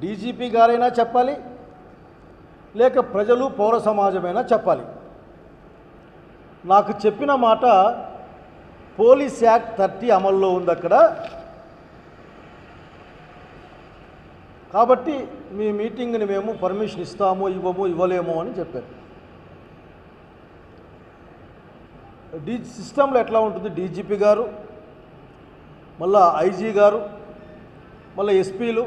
DGP గారైనా చెప్పాలి లేక ప్రజలు పౌర సమాజమైనా చెప్పాలి. నాకు చెప్పిన మాట పోలీస్ యాక్ట్ థర్టీ అమల్లో ఉంది అక్కడ కాబట్టి మీ మీటింగ్ని మేము పర్మిషన్ ఇస్తాము ఇవ్వము ఇవ్వలేము అని చెప్పారు. డీ సిస్టంలో ఎట్లా ఉంటుంది? డీజీపీ గారు మళ్ళా ఐజీ గారు మళ్ళీ ఎస్పీలు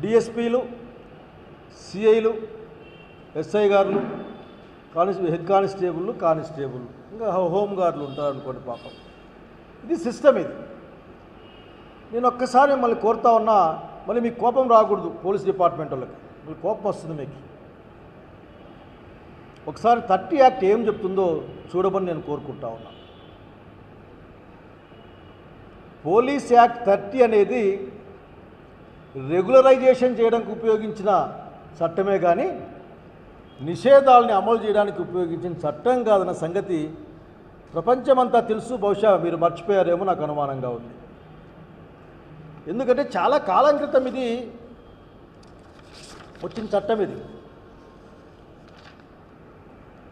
డిఎస్పీలు సిఐలు ఎస్ఐ గారులు కానిస్టే హెడ్ కానిస్టేబుల్ కానిస్టేబుల్ ఇంకా హోమ్ గార్డులు ఉంటారు అనుకోండి పాపం. ఇది సిస్టమ్ ఇది. నేను ఒక్కసారి మళ్ళీ కోరుతా ఉన్నా మళ్ళీ మీకు కోపం రాకూడదు పోలీస్ డిపార్ట్మెంట్ వాళ్ళకి. మళ్ళీ కోపం వస్తుంది మీకు. ఒకసారి థర్టీ యాక్ట్ ఏం చెప్తుందో చూడమని నేను కోరుకుంటా ఉన్నా. పోలీస్ యాక్ట్ థర్టీ అనేది రెగ్యులరైజేషన్ చేయడానికి ఉపయోగించిన చట్టమే కానీ నిషేధాలని అమలు చేయడానికి ఉపయోగించిన చట్టం కాదన్న సంగతి ప్రపంచమంతా తెలుసు. బహుశా మీరు మర్చిపోయారేమో నాకు అనుమానంగా ఉంది. ఎందుకంటే చాలా కాలం క్రితం ఇది వచ్చిన చట్టం ఇది.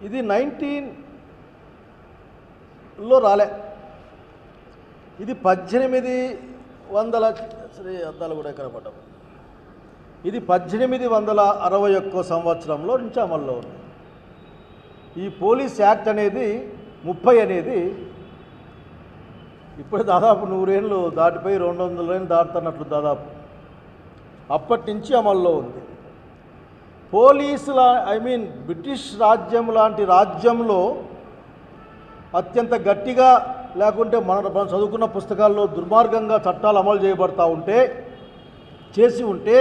ఇది నైన్టీన్లో రాలే. ఇది పద్దెనిమిది వందల శ్రీ అద్దాలు కూడా ఎక్కడ ఇది పద్దెనిమిది వందల అరవై ఒక్క సంవత్సరంలో నుంచి అమల్లో ఉంది. ఈ పోలీస్ యాక్ట్ అనేది ముప్పై అనేది ఇప్పుడు దాదాపు నూరేళ్ళు దాటిపోయి రెండు వందల ఏళ్ళు దాటుతున్నట్లు దాదాపు అప్పటి నుంచి అమల్లో ఉంది. పోలీసుల ఐ మీన్ బ్రిటిష్ రాజ్యం లాంటి రాజ్యంలో అత్యంత గట్టిగా లేకుంటే మన మనం చదువుకున్న పుస్తకాల్లో దుర్మార్గంగా చట్టాలు అమలు చేయబడతా ఉంటే చేసి ఉంటే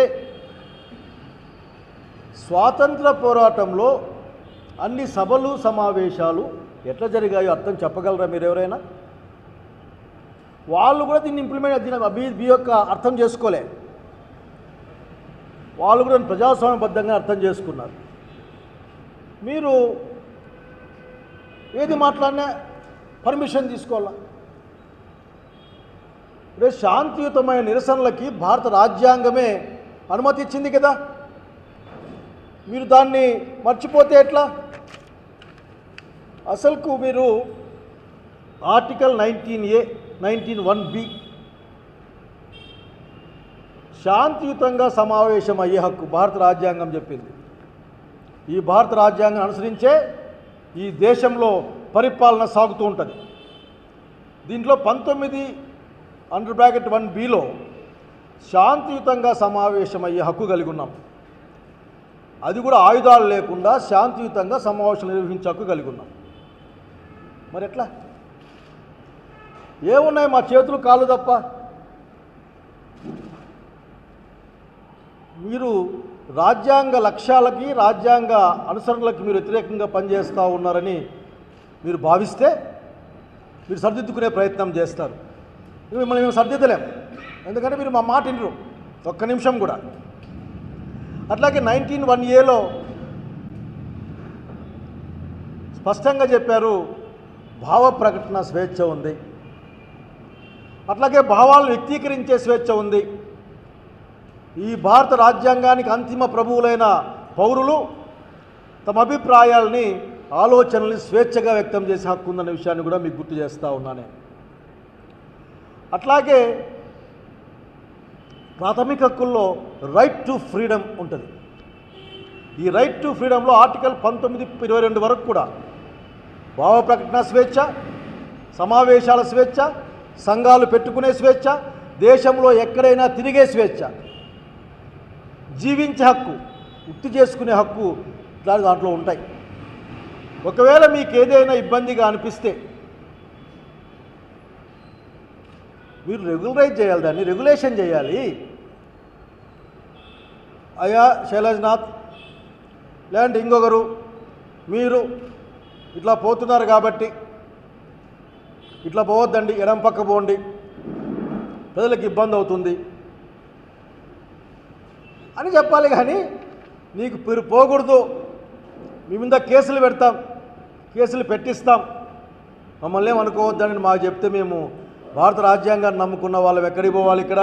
స్వాతంత్ర పోరాటంలో అన్ని సభలు సమావేశాలు ఎట్లా జరిగాయో అర్థం చెప్పగలరా మీరు ఎవరైనా? వాళ్ళు కూడా దీన్ని ఇంప్లిమెంట్ దీని అభి బి యొక్క అర్థం చేసుకోలే. వాళ్ళు కూడా ప్రజాస్వామ్యబద్ధంగా అర్థం చేసుకున్నారు. మీరు ఏది మాట్లాడినా పర్మిషన్ తీసుకోవాలా? ఇప్పుడు శాంతియుతమైన నిరసనలకి భారత రాజ్యాంగమే అనుమతి ఇచ్చింది కదా. మీరు దాన్ని మర్చిపోతే ఎట్లా? అసలుకు మీరు article nineteen A nineteen one B శాంతియుతంగా సమావేశం అయ్యే హక్కు భారత రాజ్యాంగం చెప్పింది. ఈ భారత రాజ్యాంగం అనుసరించే ఈ దేశంలో పరిపాలన సాగుతూ ఉంటుంది. దీంట్లో పంతొమ్మిది అండర్ బ్రాకెట్ వన్ బిలో శాంతియుతంగా సమావేశమయ్యే హక్కు కలిగి ఉన్నాం. అది కూడా ఆయుధాలు లేకుండా శాంతియుతంగా సమావేశం నిర్వహించే హక్కు కలిగి ఉన్నాం. మరి ఎట్లా? ఏమున్నాయి మా చేతులు కాళ్ళు తప్ప? మీరు రాజ్యాంగ లక్ష్యాలకి రాజ్యాంగ అనుసరణలకి మీరు వ్యతిరేకంగా పనిచేస్తూ ఉన్నారని మీరు భావిస్తే మీరు సరిదిద్దుకునే ప్రయత్నం చేస్తారు. మిమ్మల్ని మేము సరిదిద్దలేం. ఎందుకంటే మీరు మా మాట వినరు. ఒక్క నిమిషం కూడా. అట్లాగే నైన్టీన్ వన్ ఏలో స్పష్టంగా చెప్పారు భావ ప్రకటన స్వేచ్ఛ ఉంది. అట్లాగే భావాలను వ్యక్తీకరించే స్వేచ్ఛ ఉంది. ఈ భారత రాజ్యాంగానికి అంతిమ ప్రభువులైన పౌరులు తమ అభిప్రాయాల్ని ఆలోచనల్ని స్వేచ్ఛగా వ్యక్తం చేసే హక్కు ఉందన్న విషయాన్ని కూడా మీకు గుర్తు చేస్తూ ఉన్నానే. అట్లాగే ప్రాథమిక హక్కుల్లో రైట్ టు ఫ్రీడమ్ ఉంటుంది. ఈ రైట్ టు ఫ్రీడంలో ఆర్టికల్ పంతొమ్మిది ఇరవై రెండు వరకు కూడా భావ ప్రకటన స్వేచ్ఛ సమావేశాల స్వేచ్ఛ సంఘాలు పెట్టుకునే స్వేచ్ఛ దేశంలో ఎక్కడైనా తిరిగే స్వేచ్ఛ జీవించే హక్కు వృత్తి చేసుకునే హక్కు దాని దాంట్లో ఉంటాయి. ఒకవేళ మీకు ఏదైనా ఇబ్బందిగా అనిపిస్తే మీరు రెగ్యులరైజ్ చేయాలి దాన్ని రెగ్యులేషన్ చేయాలి. అయ్యా శైలజ్నాథ్ లేదంటే ఇంకొకరు మీరు ఇట్లా పోతున్నారు కాబట్టి ఇట్లా పోవద్దండి ఎడం పక్క పోండి. ప్రజలకు ఇబ్బంది అవుతుంది. అని చెప్పాలి కానీ నీకు పోకూడదు. మీ మీద కేసులు పెడతాం. కేసులు పెట్టిస్తాం. మమ్మల్ని ఏమనుకోవద్దని మాకు చెప్తే మేము భారత రాజ్యాంగాన్ని నమ్ముకున్న వాళ్ళం. ఎక్కడికి పోవాలి ఇక్కడ?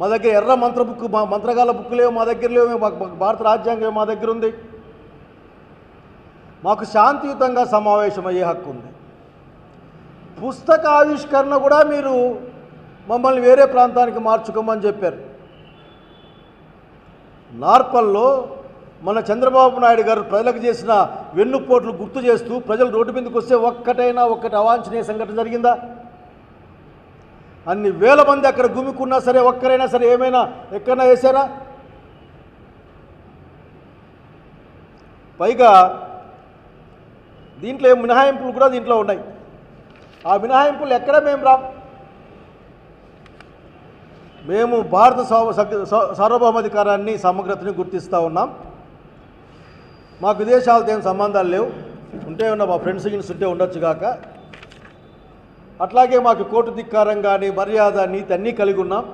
మా దగ్గర ఎర్ర మంత్ర బుక్ మా మంత్రగాల బుక్ మా దగ్గర లేవు మాకు భారత రాజ్యాంగం మా దగ్గర ఉంది. మాకు శాంతియుతంగా సమావేశం అయ్యే హక్కు ఉంది. పుస్తక ఆవిష్కరణ కూడా మీరు మమ్మల్ని వేరే ప్రాంతానికి మార్చుకోమని చెప్పారు. నార్పల్లో మన చంద్రబాబు నాయుడు గారు ప్రజలకు చేసిన వెన్నుపోట్లు గుర్తు చేస్తూ ప్రజలు రోడ్డు మీదకి వస్తే ఒక్కటైనా ఒక్కటి అవాంఛనీయ సంఘటన జరిగిందా? అన్ని వేల మంది అక్కడ గుమికున్నా సరే ఒక్కరైనా సరే ఏమైనా ఎక్కడైనా వేశారా? పైగా దీంట్లో మినహాయింపులు కూడా దీంట్లో ఉన్నాయి. ఆ మినహాయింపులు ఎక్కడ మేము రా మేము భారత సార్వభౌమాధికారాన్ని సమగ్రతని గుర్తిస్తూ ఉన్నాం. మాకు విదేశాలతో ఏం సంబంధాలు లేవు. ఉంటే ఉన్న మా ఫ్రెండ్స్ గిన్స్ ఉంటే ఉండొచ్చు కాక అట్లాగే మాకు కోర్టు ధిక్కారం కానీ మర్యాద నీతి అన్నీ కలిగి ఉన్నాం.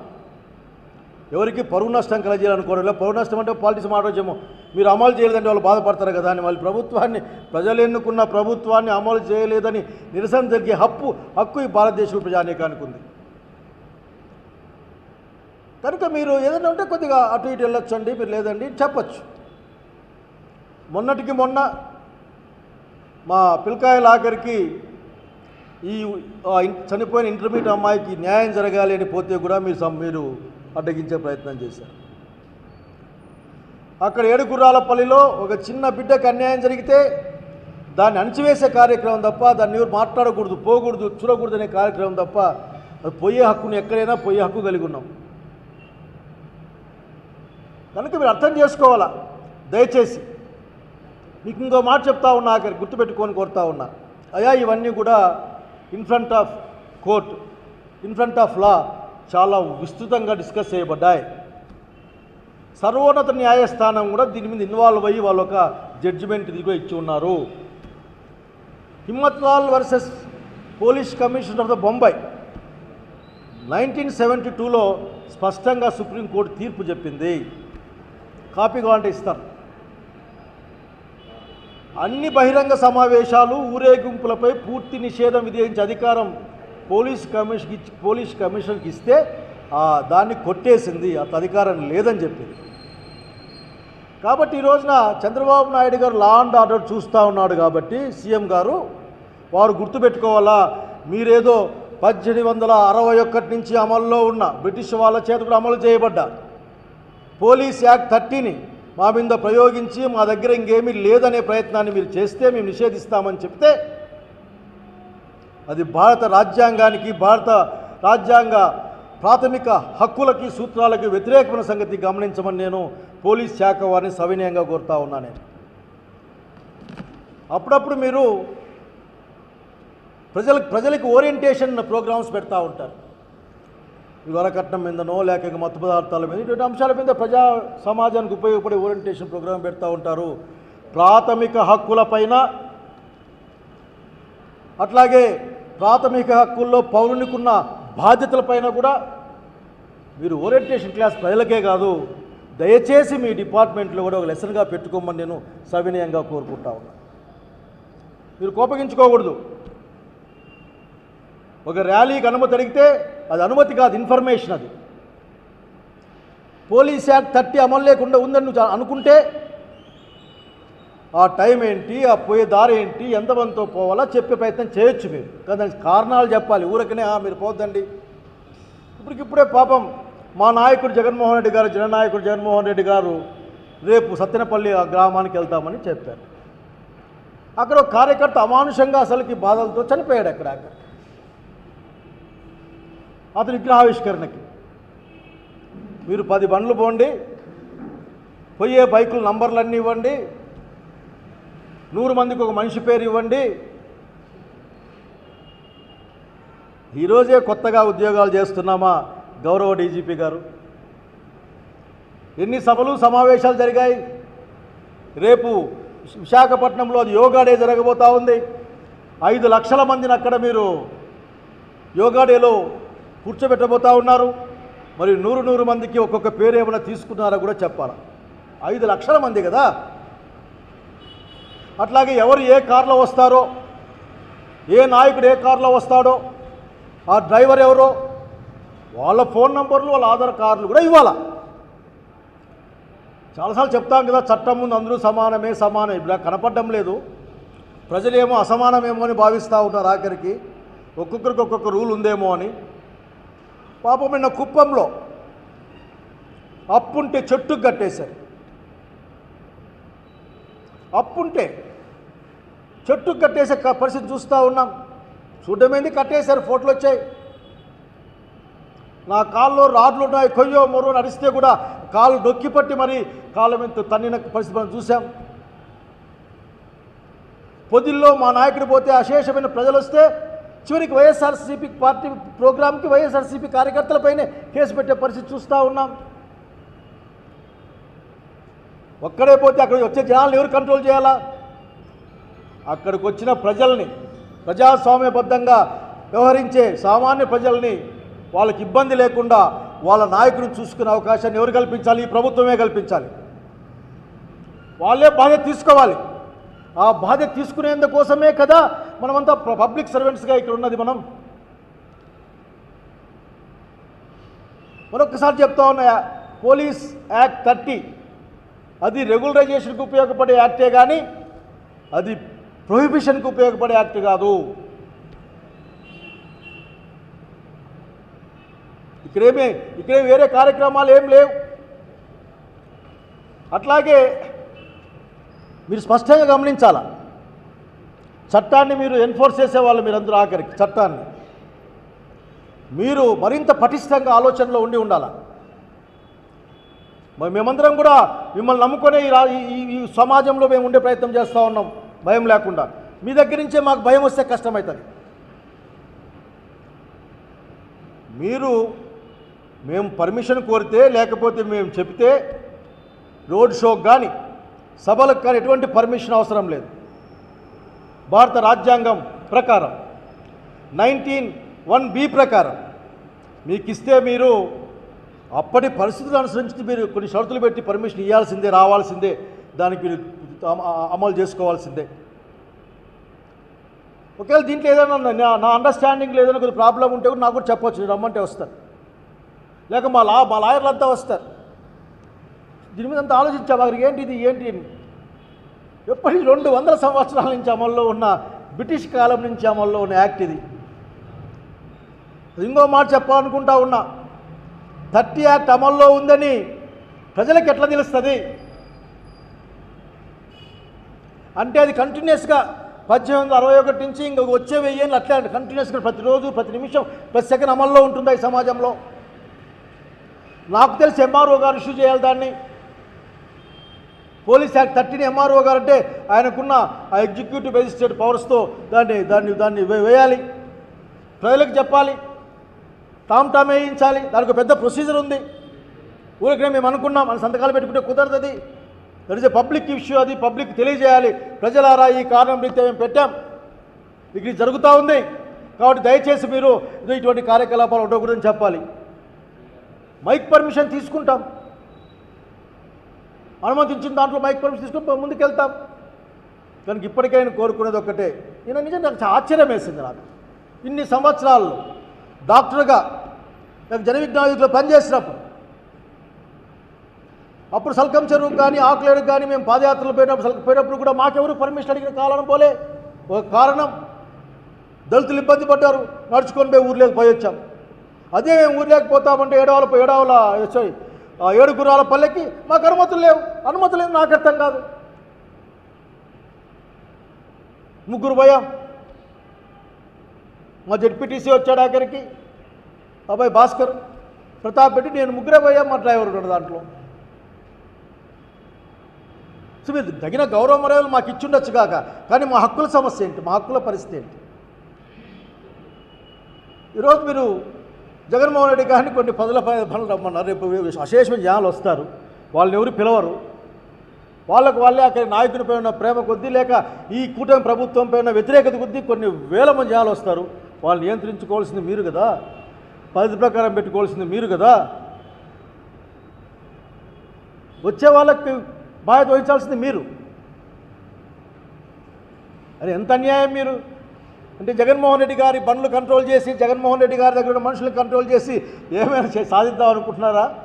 ఎవరికి పరువు నష్టం కలగజేయాలనుకోవడం లేదు పరువు నష్టం అంటే పాలిటిక్స్ మాట్లాడేమో మీరు అమలు చేయలేదంటే వాళ్ళు బాధపడతారు కదా అని వాళ్ళు ప్రభుత్వాన్ని ప్రజలు ఎన్నుకున్న ప్రభుత్వాన్ని అమలు చేయలేదని నిరసన జరిగే హక్కు హక్కు ఈ భారతదేశంలో ప్రజానీకానికి ఉంది. కనుక మీరు ఏదైనా ఉంటే కొద్దిగా అటు ఇటు వెళ్ళొచ్చండి మీరు లేదండి చెప్పచ్చు. మొన్నటికి మొన్న మా పిల్కాయల ఆఖరికి ఈ చనిపోయిన ఇంటర్మీడియట్ అమ్మాయికి న్యాయం జరగాలి అని పోతే కూడా మీరు మీరు అడ్డగించే ప్రయత్నం చేశారు. అక్కడ ఏడుగుర్రాలపల్లిలో ఒక చిన్న బిడ్డకు అన్యాయం జరిగితే దాన్ని అణచివేసే కార్యక్రమం తప్ప దాన్ని ఎవరు మాట్లాడకూడదు పోకూడదు చూడకూడదు అనే కార్యక్రమం తప్ప అది పోయే హక్కును ఎక్కడైనా పోయే హక్కు కలిగి ఉన్నాం. కనుక మీరు అర్థం చేసుకోవాలా? దయచేసి మీకు ఇంకో మాట చెప్తా ఉన్నా అక్కడ గుర్తుపెట్టుకొని కోరుతా ఉన్నా. అయా ఇవన్నీ కూడా in front of court in front of law చాలా విస్తృతంగా డిస్కస్ చేయబడ్డాయి. సర్వోన్నత న్యాయస్థానం కూడా దీని మీద ఇన్వాల్వ్ అయ్యి వాళ్ళు ఒక జడ్జిమెంట్ ఇది కూడా ఇచ్చి ఉన్నారు. Himmatlal versus police commission of the Bombay nineteen seventy టూలో స్పష్టంగా సుప్రీంకోర్టు తీర్పు చెప్పింది. కాపీ కావాలంటే ఇస్తాను అన్ని బహిరంగ సమావేశాలు ఊరేగింపులపై పూర్తి నిషేధం విధించే అధికారం పోలీస్ కమిషన్కి పోలీస్ కమిషన్కి ఇస్తే దాన్ని కొట్టేసింది అంత అధికారం లేదని చెప్పింది. కాబట్టి ఈ రోజున చంద్రబాబు నాయుడు గారు లా అండ్ ఆర్డర్ చూస్తూ ఉన్నాడు కాబట్టి సీఎం గారు వారు గుర్తుపెట్టుకోవాలా మీరేదో పద్దెనిమిది వందల అరవై ఒకటి నుంచి అమల్లో ఉన్న బ్రిటిష్ వాళ్ళ చేత కూడా అమలు చేయబడ్డారు. పోలీస్ యాక్ట్ థర్టీని మా మీద ప్రయోగించి మా దగ్గర ఇంకేమీ లేదనే ప్రయత్నాన్ని మీరు చేస్తే మేము నిషేధిస్తామని చెప్తే అది భారత రాజ్యాంగానికి భారత రాజ్యాంగ ప్రాథమిక హక్కులకి సూత్రాలకి వ్యతిరేకమైన సంగతి గమనించమని నేను పోలీస్ శాఖ వారిని సవినయంగా కోరుతా ఉన్నా నేను. అప్పుడప్పుడు మీరు ప్రజలకు ప్రజలకు ఓరియంటేషన్ ప్రోగ్రామ్స్ పెడతా ఉంటారు. వరకట్నం మీదనో లేక ఇంకా మత్తు పదార్థాల మీద ఇటువంటి అంశాల మీద ప్రజా సమాజానికి ఉపయోగపడే ఓరియంటేషన్ ప్రోగ్రాం పెడతా ఉంటారు. ప్రాథమిక హక్కులపైన అట్లాగే ప్రాథమిక హక్కుల్లో పౌరునికున్న బాధ్యతలపైన కూడా మీరు ఓరియంటేషన్ క్లాస్ ప్రజలకే కాదు దయచేసి మీ డిపార్ట్మెంట్లో కూడా ఒక లెసన్గా పెట్టుకోమని నేను సవినయంగా కోరుకుంటా ఉన్నా. మీరు కోపగించుకోకూడదు. ఒక ర్యాలీకి అనుమతి అడిగితే అది అనుమతి కాదు ఇన్ఫర్మేషన్ అది. పోలీస్ యాక్ట్ థర్టీ అమలు లేకుండా ఉందని నువ్వు అనుకుంటే ఆ టైం ఏంటి ఆ పోయే దారి ఏంటి ఎంతమందితో పోవాలా చెప్పే ప్రయత్నం చేయొచ్చు మీరు. కానీ దానికి కారణాలు చెప్పాలి. ఊరకనే "ఆ, మీరు పోద్దండి. ఇప్పటికిప్పుడే పాపం మా నాయకుడు జగన్మోహన్ రెడ్డి గారు జననాయకుడు జగన్మోహన్ రెడ్డి గారు రేపు సత్తెనపల్లి ఆ గ్రామానికి వెళ్తామని చెప్పారు. అక్కడ కార్యకర్త అమానుషంగా అసలుకి బాధలతో చనిపోయాడు అక్కడ అక్కడ అతని విగ్రహావిష్కరణకి మీరు పది బండ్లు పోండి పోయే బైకుల నంబర్లన్నీ ఇవ్వండి నూరు మందికి ఒక మనిషి పేరు ఇవ్వండి. ఈరోజే కొత్తగా ఉద్యోగాలు చేస్తున్నామా గౌరవ డీజీపీ గారు? ఎన్ని సభలు సమావేశాలు జరిగాయి? రేపు విశాఖపట్నంలో అది యోగా డే జరగబోతా ఉంది. ఐదు లక్షల మందిని అక్కడ మీరు యోగా డేలో కూర్చోబెట్టబోతా ఉన్నారు. మరి నూరు నూరు మందికి ఒక్కొక్క పేరు ఏమైనా తీసుకున్నారా కూడా చెప్పాలి? ఐదు లక్షల మంది కదా? అట్లాగే ఎవరు ఏ కార్లో వస్తారో ఏ నాయకుడు ఏ కార్లో వస్తాడో ఆ డ్రైవర్ ఎవరో వాళ్ళ ఫోన్ నంబర్లు వాళ్ళ ఆధార్ కార్డులు కూడా ఇవ్వాలా? చాలాసార్లు చెప్తాం కదా చట్టం ముందు అందరూ సమానమే సమానం ఇప్పుడు కనపడడం లేదు. ప్రజలేమో అసమానమేమో అని భావిస్తూ ఉంటారు ఆఖరికి. ఒక్కొక్కరికి ఒక్కొక్క రూల్ ఉందేమో అని. పాపం నిన్న కుప్పంలో అప్పుంటే చెట్టుకు కట్టేశారు. అప్పుంటే చెట్టుకు కట్టేసే క- పరిస్థితి చూస్తూ ఉన్నాం. చూడమేంది కట్టేశారు ఫోటోలు వచ్చాయి. నా కాల్లో రాడ్లు ఉన్నాయి కొయ్యో మొర్రో నడిస్తే కూడా కాలు నొక్కి పట్టి మరి కాళ్ళ మీద తన్నిన పరిస్థితి మనం చూసాం పొదిల్లో మా నాయకుడు పోతే అశేషమైన ప్రజలు వస్తే చివరికి వైఎస్ఆర్సీపీ పార్టీ ప్రోగ్రామ్కి వైఎస్ఆర్సీపీ కార్యకర్తలపైనే కేసు పెట్టే పరిస్థితి చూస్తూ ఉన్నాం. ఒక్కడే పోతే అక్కడికి వచ్చే జనాలను ఎవరు కంట్రోల్ చేయాలా? అక్కడికి వచ్చిన ప్రజల్ని ప్రజాస్వామ్యబద్ధంగా వ్యవహరించే సామాన్య ప్రజల్ని వాళ్ళకి ఇబ్బంది లేకుండా వాళ్ళ నాయకుడిని చూసుకునే అవకాశాన్ని ఎవరు కల్పించాలి? ఈ ప్రభుత్వమే కల్పించాలి. వాళ్ళే బాధ్యత తీసుకోవాలి. ఆ బాధ్యత తీసుకునేందుకోసమే కదా మనమంతా పబ్లిక్ సర్వెంట్స్గా ఇక్కడ ఉన్నది మనం. మరొకసారి చెప్తా ఉన్నాయా పోలీస్ యాక్ట్ థర్టీ అది రెగ్యులరైజేషన్కి ఉపయోగపడే యాక్టే కానీ అది ప్రొహిబిషన్కి ఉపయోగపడే యాక్ట్ కాదు. ఇక్కడేమే ఇక్కడేమి వేరే కార్యక్రమాలు ఏం లేవు. అట్లాగే మీరు స్పష్టంగా గమనించాలా? చట్టాన్ని మీరు ఎన్ఫోర్స్ చేసేవాళ్ళు మీరందరూ ఆఖరికి చట్టాన్ని. మీరు మరింత పటిష్టంగా ఆలోచనలో ఉండి ఉండాలా? మరి మేమందరం కూడా మిమ్మల్ని నమ్ముకునే ఈ ఈ సమాజంలో మేము ఉండే ప్రయత్నం చేస్తూ ఉన్నాం భయం లేకుండా. మీ దగ్గర నుంచే మాకు భయం వస్తే కష్టమవుతుంది మీరు మేము పర్మిషన్ కోరితే లేకపోతే మేము చెప్తే రోడ్ షోకి కానీ సభలకు కానీ ఎటువంటి పర్మిషన్ అవసరం లేదు. భారత రాజ్యాంగం ప్రకారం నైన్టీన్ వన్ బి ప్రకారం మీకు ఇస్తే మీరు అప్పటి పరిస్థితులు అనుసరించి మీరు కొన్ని షరతులు పెట్టి పర్మిషన్ ఇవ్వాల్సిందే రావాల్సిందే దానికి మీరు అమలు చేసుకోవాల్సిందే. ఒకవేళ దీంట్లో ఏదైనా నా- నా అండర్స్టాండింగ్ ఏదైనా కొద్దిగా ప్రాబ్లం ఉంటే కూడా నాకు కూడా చెప్పొచ్చు రమ్మంటే వస్తారు. లేక మా లా మా లాయర్లు అంతా వస్తారు. దీని మీద అంత ఆలోచించాం వారికి ఏంటి ఇది ఏంటి అని. ఎప్పటి రెండు వందల సంవత్సరాల నుంచి అమల్లో ఉన్న బ్రిటిష్ కాలం నుంచి అమల్లో ఉన్న యాక్ట్ ఇది. ఇంకో మాట చెప్పాలనుకుంటా ఉన్నా. థర్టీ యాక్ట్ అమల్లో ఉందని ప్రజలకు ఎట్లా తెలుస్తుంది? అంటే అది కంటిన్యూస్గా పద్దెనిమిది వందల అరవై ఒకటి నుంచి ఇంక వచ్చే వెయ్యేళ్ళు అట్లా కంటిన్యూస్గా ప్రతిరోజు ప్రతి నిమిషం ప్రతి సెకండ్ అమల్లో ఉంటుందా ఈ సమాజంలో? నాకు తెలిసి ఎంఆర్ఓ గారు ఇష్యూ చేయాలి దాన్ని. పోలీస్ యాక్ట్ థర్టీన్ ఎంఆర్ఓ గారు అంటే ఆయనకున్న ఆ ఎగ్జిక్యూటివ్ మెజిస్ట్రేట్ పవర్స్తో దాన్ని దాన్ని దాన్ని వేయాలి. ప్రజలకు చెప్పాలి. టామ్ టామ్ వేయించాలి. దానికి ఒక పెద్ద ప్రొసీజర్ ఉంది. ఊరికనే మేము అనుకున్నాం మన సంతకాలు పెట్టుకుంటే కుదరదు అది that is a public issue అది పబ్లిక్ తెలియజేయాలి. ప్రజలారా ఈ కారణం రీత్యా మేము పెట్టాం. మీకు ఇది జరుగుతూ ఉంది. కాబట్టి దయచేసి మీరు ఇటువంటి కార్యకలాపాలు ఉండకూడదని చెప్పాలి. మైక్ పర్మిషన్ తీసుకుంటాం. అనుమతించిన దాంట్లో బైక్ పర్మిషన్ తీసుకుని ముందుకెళ్తాం. కనుక ఇప్పటికైనా కోరుకునేది ఒక్కటే. నేను నిజంగా నాకు చాలా ఆశ్చర్యం వేసింది నాకు. ఇన్ని సంవత్సరాల్లో డాక్టర్గా నాకు జన విజ్ఞానిలో పనిచేసినప్పుడు అప్పుడు సల్కం చెరువు కానీ ఆకులేడు కానీ మేము పాదయాత్రలు పోయినప్పుడు సల్క పోయినప్పుడు కూడా మాకెవరు పర్మిషన్ అడిగిన కాలం పోలే. ఒక కారణం దళితులు ఇబ్బంది పడ్డారు నడుచుకొని పోయి ఊర్లోకి పోయి వచ్చాం. అదే మేము ఊర్లోకి పోతామంటే ఏడవల ఏడవల సారీ ఏడు గుర్రాల పల్లెకి మాకు అనుమతులు లేవు. అనుమతులు లేవు నాకు అర్థం కాదు. ముగ్గురు భయం మా జడ్పీటీసీ వచ్చాడు ఆఖరికి. అబ్బాయి భాస్కర్ ప్రతాప్ రెడ్డి నేను ముగ్గురే పోయా మా డ్రైవర్ ఉన్నాడు దాంట్లో. సో మీరు తగిన గౌరవ మర్యాదలు మాకు ఇచ్చుండొచ్చు కాక కానీ మా హక్కుల సమస్య ఏంటి? మా హక్కుల పరిస్థితి ఏంటి? ఈరోజు మీరు జగన్మోహన్ రెడ్డి గారిని కొన్ని పదుల పనులు రమ్మన్నారు. రేపు అశేషమైన జనాలు వస్తారు. వాళ్ళని ఎవరు పిలవరు. వాళ్ళకు వాళ్ళే అక్కడ నాయకుని పైన ప్రేమ కొద్దీ లేక ఈ కూటమి ప్రభుత్వం పైన వ్యతిరేకత కొద్దీ కొన్ని వేల మంది జనాలు వస్తారు. వాళ్ళు నియంత్రించుకోవాల్సింది మీరు కదా. పద్ధతి ప్రకారం పెట్టుకోవాల్సింది మీరు కదా. వచ్చే వాళ్ళకి బాధ్యత వహించాల్సింది మీరు. అది ఎంత అన్యాయం మీరు? అంటే జగన్మోహన్ రెడ్డి గారి బండ్లు కంట్రోల్ చేసి జగన్మోహన్ రెడ్డి గారి దగ్గర ఉన్న మనుషులను కంట్రోల్ చేసి ఏమైనా సాధిద్దాం అనుకుంటున్నారా?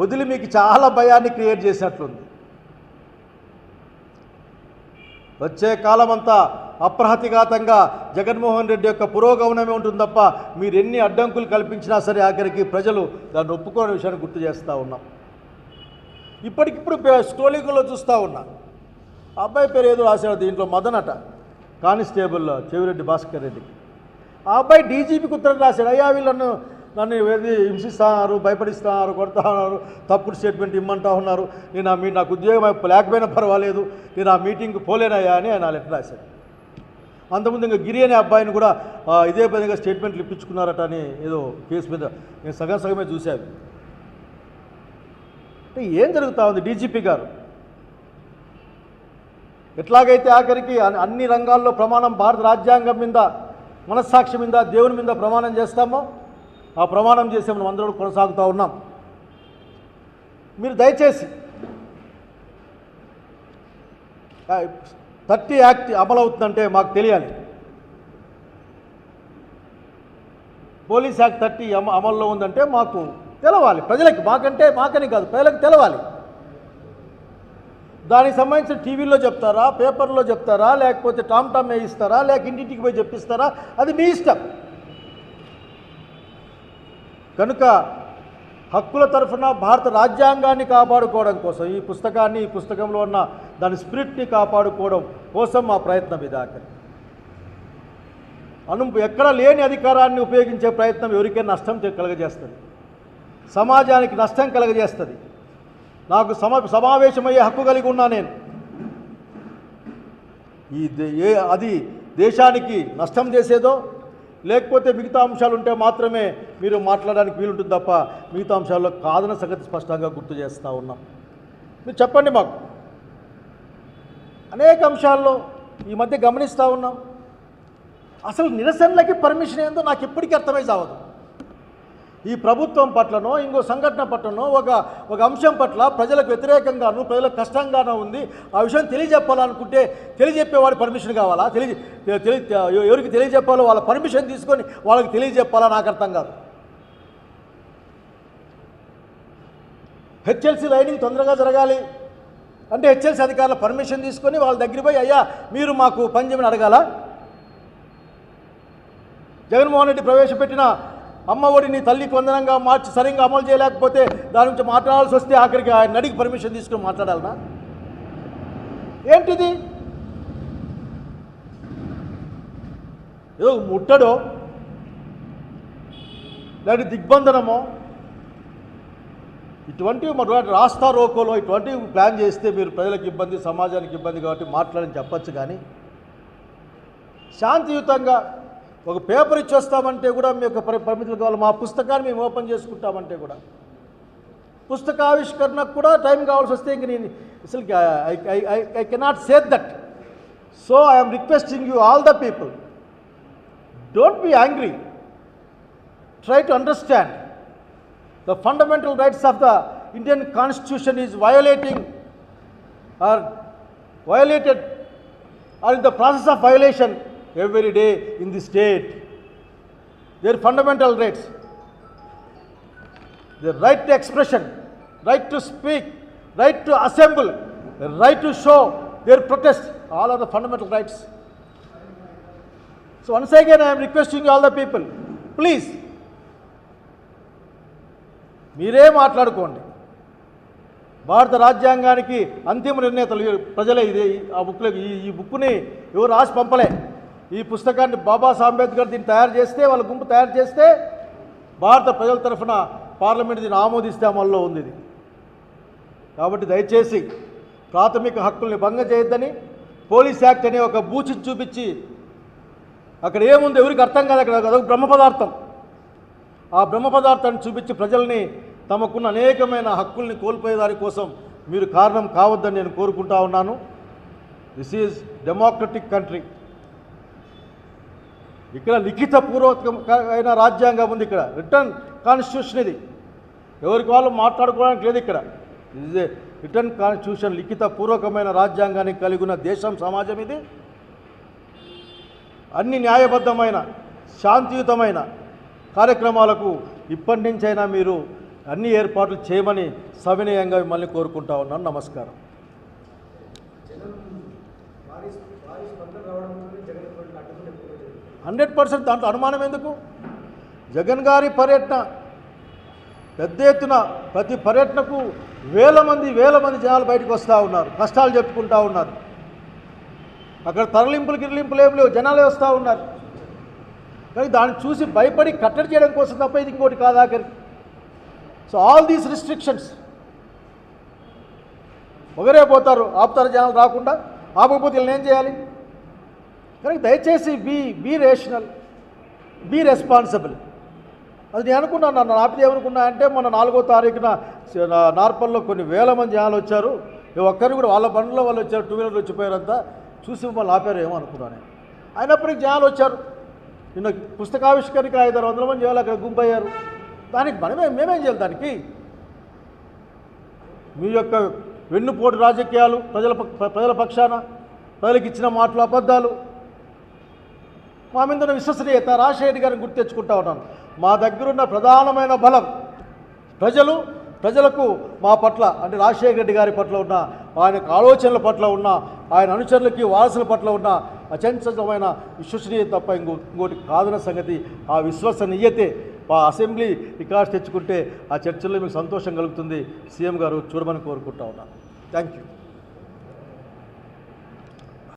వదిలి మీకు చాలా భయాన్ని క్రియేట్ చేసినట్లుంది. వచ్చే కాలం అంతా అప్రహతిఘాతంగా జగన్మోహన్ రెడ్డి యొక్క పురోగమనమే ఉంటుంది తప్ప మీరు ఎన్ని అడ్డంకులు కల్పించినా సరే ఆఖరికి ప్రజలు దాన్ని ఒప్పుకోని విషయాన్ని గుర్తు చేస్తూ ఉన్నాం. ఇప్పటికిప్పుడు పే- స్క్రోలింగ్లో చూస్తూ ఉన్నా. అబ్బాయి పేరు ఏదో రాశాడు దీంట్లో మదనట. కానిస్టేబుల్ చెవిరెడ్డి భాస్కర్ రెడ్డి. ఆ అబ్బాయి డీజీపీకి ఉత్తరం రాశాడు. అయ్యా వీళ్ళను నన్ను ఏది హింసిస్తున్నారు భయపడిస్తున్నారు కొడతా ఉన్నారు తప్పుడు స్టేట్మెంట్ ఇమ్మంటా ఉన్నారు. నేను ఆ మీ నాకు ఉద్యోగం లేకపోయినా పర్వాలేదు. నేను ఆ మీటింగ్కి పోలేనయ్యా అని ఆయన లెటర్ రాశాడు. అంతకుముందు ఇంకా గిరి అనే అబ్బాయిని కూడా ఇదే విధంగా స్టేట్మెంట్లు ఇప్పించుకున్నారట అని ఏదో కేసు మీద నేను సగం సగమే చూశాను. అంటే ఏం జరుగుతూ ఉంది? డీజీపీ గారు ఎట్లాగైతే ఆఖరికి అన్ని రంగాల్లో ప్రమాణం భారత రాజ్యాంగం మీద మనస్సాక్షి మీద దేవుని మీద ప్రమాణం చేస్తామో ఆ ప్రమాణం చేసే మనం అందరూ కొనసాగుతూ ఉన్నాం. మీరు దయచేసి థర్టీ యాక్ట్ అమలు అవుతుందంటే మాకు తెలియాలి. పోలీస్ యాక్ట్ థర్టీ అమ అమల్లో ఉందంటే మాకు తెలవాలి. ప్రజలకి మాకంటే మాకని కాదు ప్రజలకు తెలవాలి. దానికి సంబంధించిన టీవీలో చెప్తారా పేపర్లో చెప్తారా లేకపోతే టామ్ టామ్ వేయిస్తారా లేక ఇంటింటికి పోయి చెప్పిస్తారా? అది మీ ఇష్టం. కనుక హక్కుల తరఫున భారత రాజ్యాంగాన్ని కాపాడుకోవడం కోసం ఈ పుస్తకాన్ని ఈ పుస్తకంలో ఉన్న దాని స్పిరిట్ని కాపాడుకోవడం కోసం మా ప్రయత్నం ఇదాకరి అను ఎక్కడ లేని అధికారాన్ని ఉపయోగించే ప్రయత్నం ఎవరికైనా నష్టం కలగజేస్తుంది. సమాజానికి నష్టం కలగజేస్తుంది. నాకు సమ సమావేశమయ్యే హక్కు కలిగి ఉన్నా నేను. ఈ ఏ అది దేశానికి నష్టం చేసేదో లేకపోతే మిగతా అంశాలు ఉంటే మాత్రమే మీరు మాట్లాడడానికి వీలుంటుంది తప్ప మిగతా అంశాల్లో కాదన సంగతి స్పష్టంగా గుర్తు చేస్తూ ఉన్నాం. మీరు చెప్పండి మాకు. అనేక అంశాల్లో ఈ మధ్య గమనిస్తూ ఉన్నాం. అసలు నిరసనలకి పర్మిషన్ ఏందో నాకు ఎప్పటికీ అర్థమై చావదు ఈ ప్రభుత్వం పట్లనో ఇంకో సంఘటన పట్లనో ఒక ఒక అంశం పట్ల ప్రజలకు వ్యతిరేకంగాను ప్రజలకు కష్టంగానూ ఉంది. ఆ విషయం తెలియజెప్పాలనుకుంటే తెలియజెప్పేవాడి పర్మిషన్ కావాలా? తెలియ తెలియ ఎవరికి తెలియజెప్పాలో వాళ్ళ పర్మిషన్ తీసుకొని వాళ్ళకి తెలియజెప్పాలా? నాకు అర్థం కాదు. హెచ్ఎల్సీ లైనింగ్ తొందరగా జరగాలి. అంటే హెచ్ఎల్సీ అధికారుల పర్మిషన్ తీసుకొని వాళ్ళ దగ్గర పోయి అయ్యా మీరు మాకు పని చేయమని అడగాల? జగన్మోహన్ రెడ్డి ప్రవేశపెట్టిన అమ్మ ఒడిని తల్లి కొందనంగా మార్చి సరిగ్గా అమలు చేయలేకపోతే దాని గురించి మాట్లాడాల్సి వస్తే ఆఖరికి ఆయన అడిగి పర్మిషన్ తీసుకుని మాట్లాడాలనా? ఏంటిది? ఏదో ముట్టడో? లేకపోతే దిగ్బంధనమో? ఇటువంటివి మన రాస్తా రోకోలో ఇటువంటివి ప్లాన్ చేస్తే మీరు ప్రజలకు ఇబ్బంది సమాజానికి ఇబ్బంది కాబట్టి మాట్లాడని చెప్పచ్చు కానీ శాంతియుతంగా ఒక పేపర్ ఇచ్చొస్తామంటే కూడా మీ యొక్క పరి పరిమితులు కావాలి. మా పుస్తకాన్ని మేము ఓపెన్ చేసుకుంటామంటే కూడా. పుస్తక ఆవిష్కరణకు కూడా టైం కావాల్సి వస్తే ఇంక నేను అసలు I cannot say that. So I'm requesting you all the people don't be angry. Try to understand. The fundamental rights of the Indian constitution is violating or violated or in the process of violation. Every day in the state. Their fundamental rights, their right to expression, right to speak, right to assemble, the right to show their protest, all are the fundamental rights. So once again I am requesting all the people, please మీరే మాట్లాడుకోండి భారత రాజ్యాంగానికి అంతిమ నిర్ణేతలు వీరు ప్రజలే ఇది ఆ బుక్లో ఈ ఈ బుక్ని ఎవరు రాసి పంపలే ఈ పుస్తకాన్ని బాబాసాహెబ్ అంబేద్కర్ దీన్ని తయారు చేస్తే వాళ్ళ గుంపు తయారు చేస్తే భారత ప్రజల తరఫున పార్లమెంట్ దీన్ని ఆమోదిస్తే అమల్లో ఉంది ఇది. కాబట్టి దయచేసి ప్రాథమిక హక్కుల్ని భంగం చేయొద్దని పోలీస్ యాక్ట్ అనే ఒక బూచి చూపించి అక్కడ ఏముంది ఎవరికి అర్థం కాదు అక్కడ అదొక బ్రహ్మ పదార్థం. ఆ బ్రహ్మ పదార్థాన్ని చూపించి ప్రజల్ని తమకున్న అనేకమైన హక్కుల్ని కోల్పోయేదాని కోసం మీరు కారణం కావద్దని నేను కోరుకుంటా ఉన్నాను. దిస్ ఈజ్ డెమోక్రటిక్ కంట్రీ ఇక్కడ లిఖిత పూర్వకమైన రాజ్యాంగం ఉంది ఇక్కడ. రిటర్న్ కాన్స్టిట్యూషన్ ఇది. ఎవరికి వాళ్ళు మాట్లాడుకోవడానికి లేదు ఇక్కడ. ఇది రిటర్న్ కాన్స్టిట్యూషన్ లిఖిత పూర్వకమైన రాజ్యాంగాన్ని కలిగి ఉన్న దేశం సమాజం ఇది. అన్ని న్యాయబద్ధమైన శాంతియుతమైన కార్యక్రమాలకు ఇప్పటి నుంచైనా మీరు అన్ని ఏర్పాట్లు చేయమని సవినయంగా మిమ్మల్ని కోరుకుంటా ఉన్నాను. నమస్కారం. హండ్రెడ్ పర్సెంట్ దాంట్లో అనుమానం ఎందుకు? జగన్ గారి పర్యటన పెద్ద ఎత్తున ప్రతి పర్యటనకు వేల మంది వేల మంది జనాలు బయటకు వస్తూ ఉన్నారు కష్టాలు చెప్పుకుంటూ ఉన్నారు. అక్కడ తరలింపులు గిరలింపులు ఏం లేవు జనాలే వస్తూ ఉన్నారు. కానీ దాన్ని చూసి భయపడి కట్టడి చేయడం కోసం తప్ప ఇది ఇంకోటి కాదు ఆఖరికి? సో ఆల్ దీస్ రిస్ట్రిక్షన్స్ ఒకరే పోతారు ఆపుతారు జనాలు రాకుండా ఆపకపోతే వీళ్ళని ఏం చేయాలి? కానీ దయచేసి be be rational be responsible అది నేను అనుకున్నాను నన్ను ఆపితే ఏమనుకున్నా అంటే మొన్న నాలుగో తారీఖున నార్పల్లో కొన్ని వేల మంది జనాలు వచ్చారు. ఒక్కరిని ఒక్కరు కూడా వాళ్ళ బండ్లో వాళ్ళు వచ్చారు టూ వీలర్లు వచ్చిపోయారంతా. చూసి మిమ్మల్ని ఆపారు ఏమో అనుకున్నాను అయినప్పటికీ జనాలు వచ్చారు. నిన్న పుస్తకావిష్కరణకి ఐదారు వందల మంది జనాలు అక్కడ గుంపయ్యారు. దానికి మనమే మేమేం చేయాలి దానికి? మీ యొక్క వెన్నుపోటు రాజకీయాలు ప్రజల ప్రజల పక్షాన ప్రజలకు ఇచ్చిన మాటలు అబద్ధాలు మా మీద ఉన్న విశ్వసనీయత రాజశేఖర్ గారిని గుర్తు తెచ్చుకుంటా ఉన్నాను. మా దగ్గరున్న ప్రధానమైన బలం ప్రజలు ప్రజలకు మా పట్ల అంటే రాజశేఖర రెడ్డి గారి పట్ల ఉన్న ఆయన ఆలోచనల పట్ల ఉన్న ఆయన అనుచరులకి వారసుల పట్ల ఉన్న అచంచమైన విశ్వసనీయత తప్ప ఇంకో ఇంకోటి కాదన్న సంగతి. ఆ విశ్వసనీయతే మా అసెంబ్లీ రికార్డ్స్ తెచ్చుకుంటే ఆ చర్చల్లో మీకు సంతోషం కలుగుతుంది. సీఎం గారు చూడమని కోరుకుంటా ఉన్నాను థ్యాంక్ యూ.